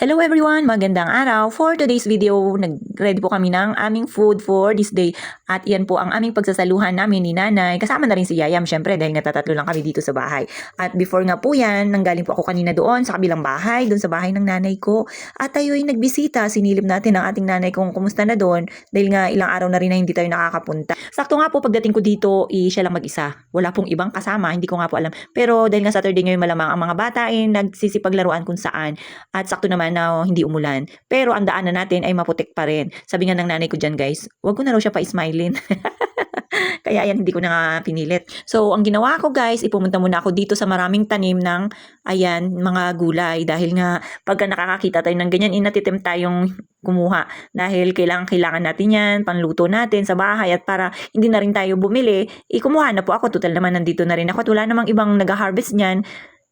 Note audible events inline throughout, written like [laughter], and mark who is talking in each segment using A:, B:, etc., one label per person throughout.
A: Hello everyone! Magandang araw! For today's video, nag-ready po kami ng aming food for this day. At yan po ang aming pagsasaluhan namin ni nanay. Kasama na rin si Yayam, syempre, dahil natatatlo lang kami dito sa bahay. At before nga po yan, nanggaling po ako kanina doon sa kabilang bahay, doon sa bahay ng nanay ko. At tayo ay nagbisita, sinilip natin ang ating nanay kung kumusta na doon. Dahil nga ilang araw na rin na hindi tayo nakakapunta. Sakto nga po pagdating ko dito, eh, siya lang mag-isa. Wala pong ibang kasama, hindi ko nga po alam. Pero dahil nga Saturday ngayon malamang ang mga bata ay nagsisipaglaruan kung saan. At sakto naman na hindi umulan. Pero ang daanan natin ay maputik pa rin. Sabi nga ng nanay ko dyan guys, wag ko na raw siya pa-smilein. [laughs] Kaya ayan, hindi ko na nga pinilit. So, ang ginawa ko guys, ipumunta muna ako dito sa maraming tanim ng, ayan, mga gulay. Dahil nga, pagka nakakakita tayo ng ganyan, inatitim tayong kumuha. Dahil kailangan, kailangan natin yan, panluto natin sa bahay. At para hindi na rin tayo bumili, ikumuha na po ako. Total naman, nandito na rin ako. At wala namang ibang nag-harvest niyan.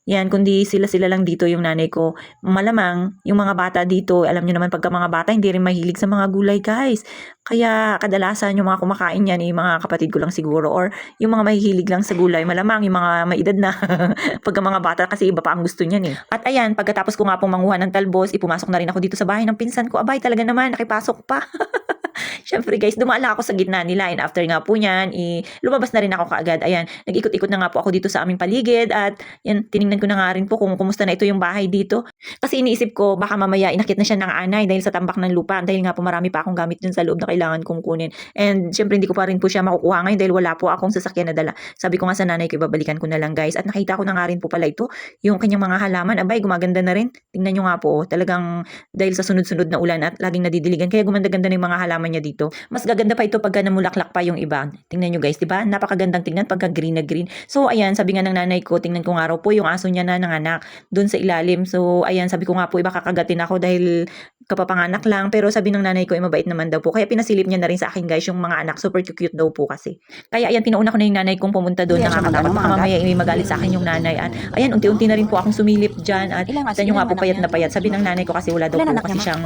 A: Yan, kundi sila-sila lang dito yung nanay ko. Malamang, yung mga bata dito, alam nyo naman pagka mga bata, hindi rin mahilig sa mga gulay, guys. Kaya kadalasan yung mga kumakain yan, yung mga kapatid ko lang siguro. Or yung mga mahihilig lang sa gulay, malamang yung mga may edad na. [laughs] pagka mga bata, kasi iba pa ang gusto niyan eh. At ayan, pagkatapos ko nga pong manguha ng talbos, ipumasok na rin ako dito sa bahay ng pinsan ko. Abay, talaga naman, nakipasok pa. [laughs] Siyempre guys, dumaan ako sa gitna nila and after nga po niyan, i, lumabas na rin ako kaagad. Ayan, nag-ikot-ikot na nga po ako dito sa aming paligid at yan, tiningnan ko na nga rin po kung kumusta na ito yung bahay dito. Kasi iniisip ko, baka mamaya inakit na siya ng anay dahil sa tambak ng lupa. Dahil nga po marami pa akong gamit dun sa loob na kailangan kong kunin. And syempre hindi ko pa rin po siya makukuha ngayon dahil wala po akong sasakyan na dala. Sabi ko nga sa nanay ko, ibabalikan ko na lang guys. At nakita ko na nga rin po pala ito, yung kanyang mga halaman. Abay, gumaganda na rin. Tingnan nyo nga po, oh, talagang dahil sa sunod-sunod na ulan at laging nadidiligan. Kaya gumanda-ganda na yung mga halaman niya dito. Mas gaganda pa ito pagka namulaklak pa yung iba. Tingnan nyo guys, di ba? Napakagandang tingnan pagka green na green. So ayan, sabi nga ng nanay ko, tingnan ko nga raw po yung aso niya na nanganak doon sa ilalim. So ayan, sabi ko nga po, iba kakagatin ako dahil kapapanganak lang. Pero sabi ng nanay ko, ay mabait naman daw po. Kaya pinasilip niya na rin sa akin guys yung mga anak. Super cute daw po kasi. Kaya ayan, pinauna ko na yung nanay kong pumunta doon. Nakakatakot. Baka mamaya may magalit sa akin yung nanay. At ayan, unti-unti na rin po akong sumilip dyan. At kita nyo nga po payat na payat. Sabi ng nanay ko kasi wala daw po kasi siyang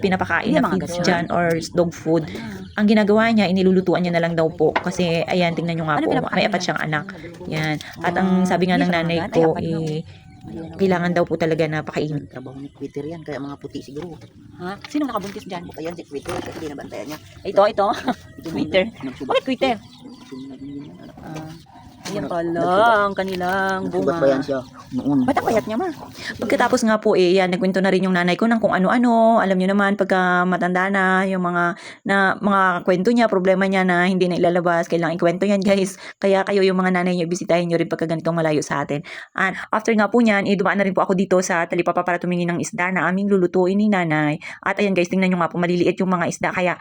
A: pinapakain na feeds dyan or dog food. Ang ginagawa niya, inilulutuan niya na lang daw po. Kasi, ayan, tingnan nyo nga
B: Ano
A: po, may apat siyang anak. Yan. At ang sabi nga ng nanay ko, eh, kailangan daw po talaga na pakainin.
C: Trabaho ni Twitter yan, kaya mga puti siguro.
B: Ha? Sino nakabuntis dyan?
C: Ayan si Twitter, kasi hindi nabantayan niya.
A: Ito, ito. Twitter. Bakit Twitter? Ah, ayan pala, ang kanilang
C: Nagsubat pa yan
A: bunga.
C: siya. Noon.
A: Ba't ang payat niya ma? Pagkatapos nga po eh, yan, nagkwento na rin yung nanay ko ng kung ano-ano. Alam niyo naman, pagka matanda na, yung mga, na, mga kwento niya, problema niya na hindi na ilalabas, kailangan ikwento yan guys. Kaya kayo yung mga nanay niyo, bisitahin niyo rin pagka ganitong malayo sa atin. At after nga po niyan, eh, na rin po ako dito sa talipapa para tumingin ng isda na aming lulutuin ni nanay. At ayan guys, tingnan niyo nga po, maliliit yung mga isda. Kaya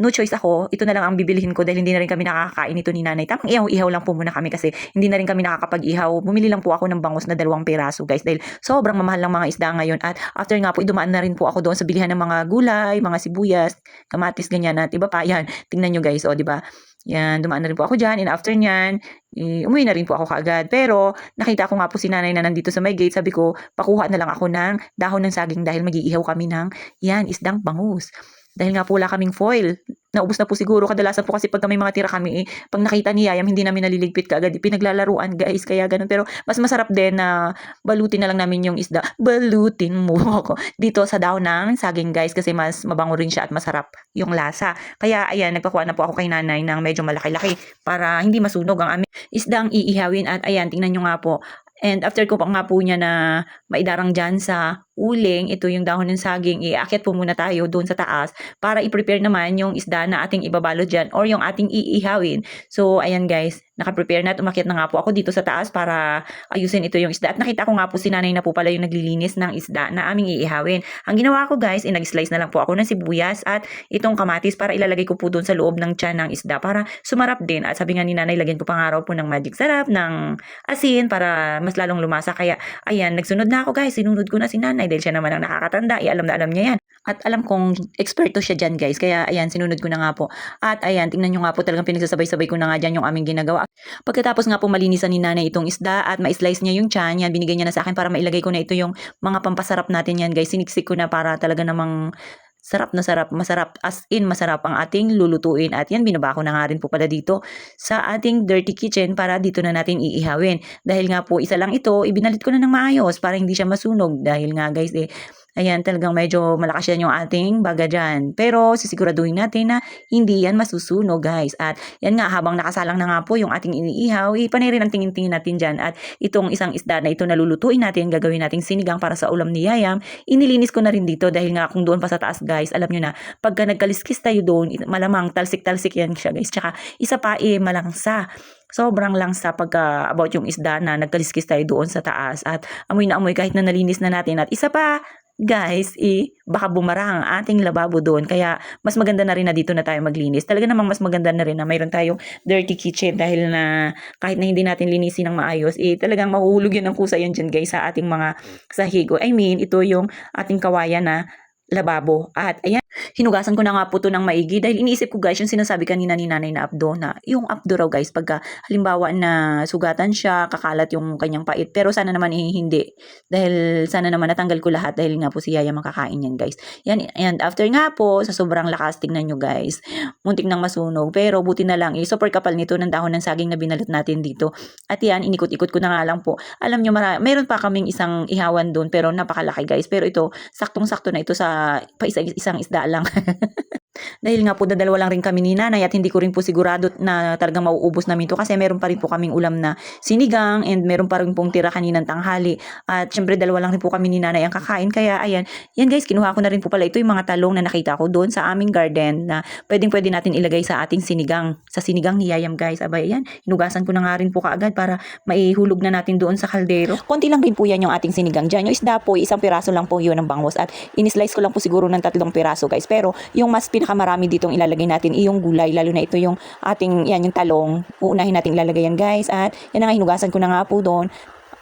A: no choice ako, ito na lang ang bibilihin ko dahil hindi na rin kami nakakakain ito ni nanay. Tamang ihaw-ihaw lang po muna kami kasi hindi na rin kami nakakapag-ihaw. Bumili lang po ako ng bangus na dalawang piraso guys dahil sobrang mamahal ng mga isda ngayon. At after nga po, dumaan na rin po ako doon sa bilihan ng mga gulay, mga sibuyas, kamatis, ganyan at iba pa. Yan, tingnan nyo guys, o di ba? Yan, dumaan na rin po ako dyan. And after nyan, eh, umuwi na rin po ako kaagad. Pero, nakita ko nga po si nanay na nandito sa may gate. Sabi ko, pakuha na lang ako ng dahon ng saging dahil mag-iihaw kami ng, yan, isdang bangus. Dahil nga po wala kaming foil. Naubos na po siguro. Kadalasan po kasi pag may mga tira kami, eh, pag nakita ni Yayam, hindi namin naliligpit kaagad. Pinaglalaruan guys, kaya ganun. Pero mas masarap din na balutin na lang namin yung isda. Balutin mo ako. Dito sa dahon ng saging guys kasi mas mabango rin siya at masarap yung lasa. Kaya ayan, nagpakuha na po ako kay nanay ng medyo malaki-laki para hindi masunog ang aming isdang iihawin. At ayan, tingnan nyo nga po. And after ko pa nga po niya na maidarang dyan sa uling, ito yung dahon ng saging, iaakit po muna tayo doon sa taas para i-prepare naman yung isda na ating ibabalot dyan or yung ating iihawin. So, ayan guys, naka-prepare na at umakyat na nga po ako dito sa taas para ayusin ito yung isda. At nakita ko nga po si nanay na po pala yung naglilinis ng isda na aming iihawin. Ang ginawa ko guys, inag-slice na lang po ako ng sibuyas at itong kamatis para ilalagay ko po doon sa loob ng tiyan ng isda para sumarap din. At sabi nga ni nanay, lagyan ko pang araw po ng magic sarap, ng asin para mas lalong lumasa. Kaya, ayan, nagsunod na ako guys. Sinunod ko na si nanay dahil siya naman ang nakakatanda. I alam na alam niya yan. At alam kong eksperto siya dyan guys. Kaya ayan, sinunod ko na nga po. At ayan, tingnan nyo nga po talagang pinagsasabay-sabay ko na nga dyan yung aming ginagawa. Pagkatapos nga po malinisan ni nanay itong isda at ma-slice niya yung tiyan, yan, binigay niya na sa akin para mailagay ko na ito yung mga pampasarap natin yan guys. Siniksik ko na para talaga namang sarap na sarap, masarap, as in masarap ang ating lulutuin. At yan, binaba ko na nga rin po pala dito sa ating dirty kitchen para dito na natin iihawin. Dahil nga po, isa lang ito, ibinalit ko na ng maayos para hindi siya masunog. Dahil nga guys, eh, Ayan, talagang medyo malakas yan yung ating baga dyan. Pero sisiguraduhin natin na hindi yan masusunog guys. At yan nga, habang nakasalang na nga po yung ating iniihaw, ipanay rin ang tingin-tingin natin dyan. At itong isang isda na ito nalulutuin natin, gagawin nating sinigang para sa ulam ni Yayam. Inilinis ko na rin dito dahil nga kung doon pa sa taas guys, alam nyo na, pagka nagkaliskis tayo doon, malamang talsik-talsik yan siya guys. Tsaka isa pa eh, malangsa sobrang langsa pagka about yung isda na nagkaliskis tayo doon sa taas at amoy na amoy kahit na nalinis na natin at isa pa guys, eh, baka bumara ang ating lababo doon. Kaya, mas maganda na rin na dito na tayo maglinis. Talaga namang mas maganda na rin na mayroon tayong dirty kitchen dahil na kahit na hindi natin linisin ng maayos, eh, talagang mahuhulog yun ng kusa yan dyan guys sa ating mga sahigo. I mean, ito yung ating kawayan na lababo. At ayan, hinugasan ko na nga po to ng maigi dahil iniisip ko guys yung sinasabi kanina ni nanay na abdo na yung abdo raw guys pagka halimbawa na sugatan siya, kakalat yung kanyang pait. Pero sana naman eh, hindi. Dahil sana naman natanggal ko lahat dahil nga po si Yaya makakain yan guys. Yan, and after nga po, sa sobrang lakas, tingnan nyo guys, muntik nang masunog. Pero buti na lang, eh, super kapal nito ng dahon ng saging na binalot natin dito. At yan, inikot-ikot ko na nga lang po. Alam nyo, mara- mayroon pa kaming isang ihawan doon pero napakalaki guys. Pero ito, saktong-sakto na ito sa pa isa, isang isda lang. [laughs] Dahil nga po dadalawa lang rin kami ni nanay at hindi ko rin po sigurado na talagang mauubos namin to kasi meron pa rin po kaming ulam na sinigang and meron pa rin pong tira kaninang tanghali. At syempre dalawa lang rin po kami ni nanay ang kakain kaya ayan. Yan guys, kinuha ko na rin po pala ito yung mga talong na nakita ko doon sa aming garden na pwedeng pwede natin ilagay sa ating sinigang. Sa sinigang ni Yayam guys. Abay, ayan. Hinugasan ko na nga rin po kaagad para maihulog na natin doon sa kaldero. Konti lang rin po yan yung ating sinigang dyan. Yung isda po, isang piraso lang po yun ng bangos at inislice ko lang po siguro ng tatlong piraso guys. Pero yung mas pinakamarami ditong ilalagay natin ay yung gulay. Lalo na ito yung ating, yan yung talong. Uunahin natin ilalagay yan guys. At yan na nga, hinugasan ko na nga po doon.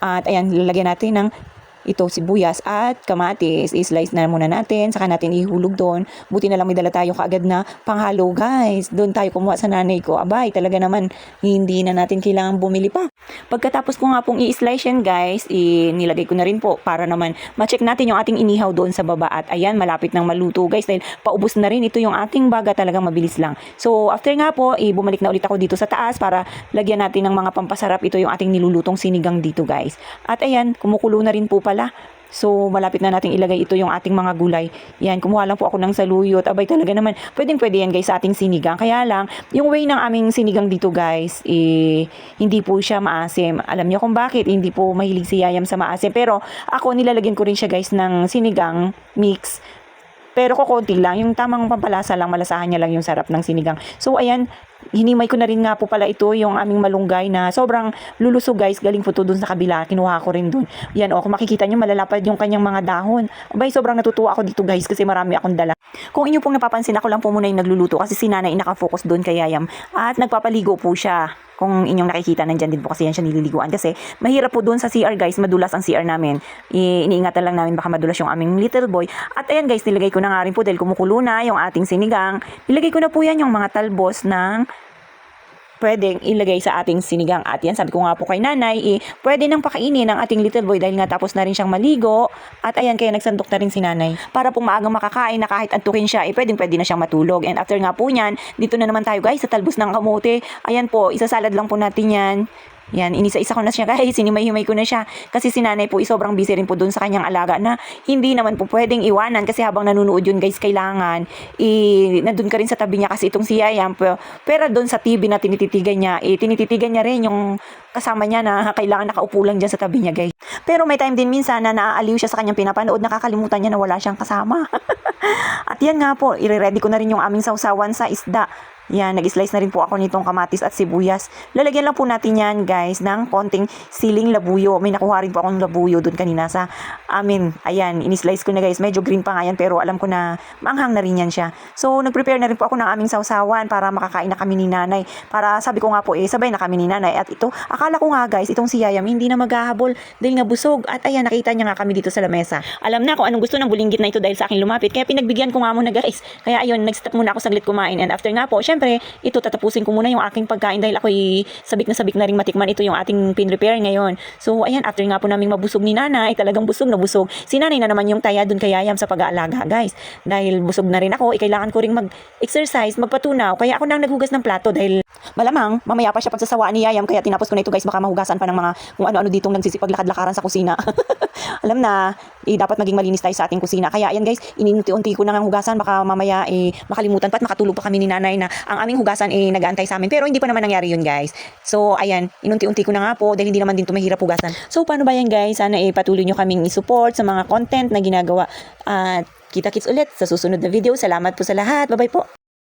A: At ayan, lalagyan natin ng ito sibuyas at kamatis. I-slice na muna natin, saka natin ihulog doon. Buti na lang may dala tayo kaagad na panghalo guys. Doon tayo kumuha sa nanay ko. Abay, talaga naman hindi na natin kailangan bumili pa. Pagkatapos ko nga pong i-slice yan guys, nilagay ko na rin po para naman ma-check natin yung ating inihaw doon sa baba. At ayan, malapit nang maluto guys dahil paubos na rin. Ito yung ating baga talagang mabilis lang. So after nga po, bumalik na ulit ako dito sa taas para lagyan natin ng mga pampasarap. Ito yung ating nilulutong sinigang dito guys. At ayan, kumukulo na rin po pala. So, malapit na nating ilagay ito yung ating mga gulay. Yan, kumuha lang po ako ng saluyot. Abay, talaga naman, pwedeng pwede yan guys sa ating sinigang. Kaya lang, yung way ng aming sinigang dito guys, eh, hindi po siya maasim. Alam niyo kung bakit, hindi po mahilig si Yayam sa maasim. Pero, ako nilalagyan ko rin siya guys ng sinigang mix. Pero kukunti lang, yung tamang pampalasa lang, malasahan niya lang yung sarap ng sinigang. So, ayan, hinimay ko na rin nga po pala ito, yung aming malunggay na sobrang lulusog guys, galing po to dun sa kabila, kinuha ko rin dun. Yan, o, kung makikita nyo, malalapad yung kanyang mga dahon. Abay, sobrang natutuwa ako dito guys, kasi marami akong dala. Kung inyo pong napapansin, ako lang po muna yung nagluluto, kasi si nanay nakafocus dun kay Yayam, at nagpapaligo po siya. Kung inyong nakikita, nandyan din po kasi yan siya nililiguan. Kasi mahirap po doon sa CR guys, madulas ang CR namin. I- iniingatan lang namin baka madulas yung aming little boy. At ayan guys, nilagay ko na nga rin po dahil kumukulo na yung ating sinigang. Nilagay ko na po yan yung mga talbos ng pwedeng ilagay sa ating sinigang. At yan, sabi ko nga po kay nanay, eh, pwede nang pakainin ng ating little boy dahil nga tapos na rin siyang maligo. At ayan, kaya nagsandok na rin si nanay. Para pong maagang makakain na kahit antukin siya, eh, pwedeng pwede na siyang matulog. And after nga po niyan, dito na naman tayo guys sa talbos ng kamote. Ayan po, isasalad lang po natin yan. Yan, inisa-isa ko na siya guys, sinimay-himay ko na siya. Kasi si nanay po, eh, sobrang busy rin po doon sa kanyang alaga na hindi naman po pwedeng iwanan kasi habang nanunood yun guys, kailangan, eh, nandun ka rin sa tabi niya kasi itong si Yayam. Pero, pero doon sa TV na tinititigan niya, eh, tinititigan niya rin yung kasama niya na kailangan nakaupo lang dyan sa tabi niya guys. Pero may time din minsan na naaaliw siya sa kanyang pinapanood, nakakalimutan niya na wala siyang kasama. [laughs] At yan nga po, ire-ready ko na rin yung aming sausawan sa isda. Yan, nag-slice na rin po ako nitong kamatis at sibuyas. Lalagyan lang po natin yan, guys, ng konting siling labuyo. May nakuha rin po akong labuyo doon kanina sa amin. Ayan, in-slice ko na guys. Medyo green pa nga yan, pero alam ko na maanghang na rin yan siya. So, nag-prepare na rin po ako ng aming sausawan para makakain na kami ni nanay. Para sabi ko nga po, eh, sabay na kami ni nanay. At ito, akala ko nga guys, itong si Yayam, hindi na maghahabol dahil nga busog. At ayan, nakita niya nga kami dito sa lamesa. Alam na kung anong gusto ng bulinggit na ito dahil sa akin lumapit. Kaya pinagbigyan ko nga muna guys. Kaya ayun, nag-stop muna ako saglit kumain. And after nga po, syempre, ito tatapusin ko muna yung aking pagkain dahil ako'y sabik na sabik na rin matikman ito yung ating pin-repair ngayon. So ayan, after nga po naming mabusog ni nanay, talagang busog na busog. Si nanay na naman yung taya dun kay Yayam sa pag-aalaga guys. Dahil busog na rin ako, eh, kailangan ko ring mag-exercise, magpatunaw. Kaya ako nang naghugas ng plato dahil malamang mamaya pa siya pagsasawaan ni Yayam kaya tinapos ko na ito guys baka mahugasan pa ng mga kung ano-ano ditong nagsisipaglakad-lakaran sa kusina. [laughs] Alam na, eh, dapat maging malinis tayo sa ating kusina. Kaya ayan guys, ininunti-unti ko na ang hugasan. Baka mamaya eh, makalimutan pa at makatulog pa kami ni nanay na ang aming hugasan eh, nag-aantay sa amin. Pero hindi pa naman nangyari yun guys. So ayan, inunti-unti ko na nga po dahil hindi naman din ito mahirap hugasan. So paano ba yan guys? Sana eh, patuloy nyo kaming isupport sa mga content na ginagawa. At kita-kits ulit sa susunod na video. Salamat po sa lahat. Bye-bye po.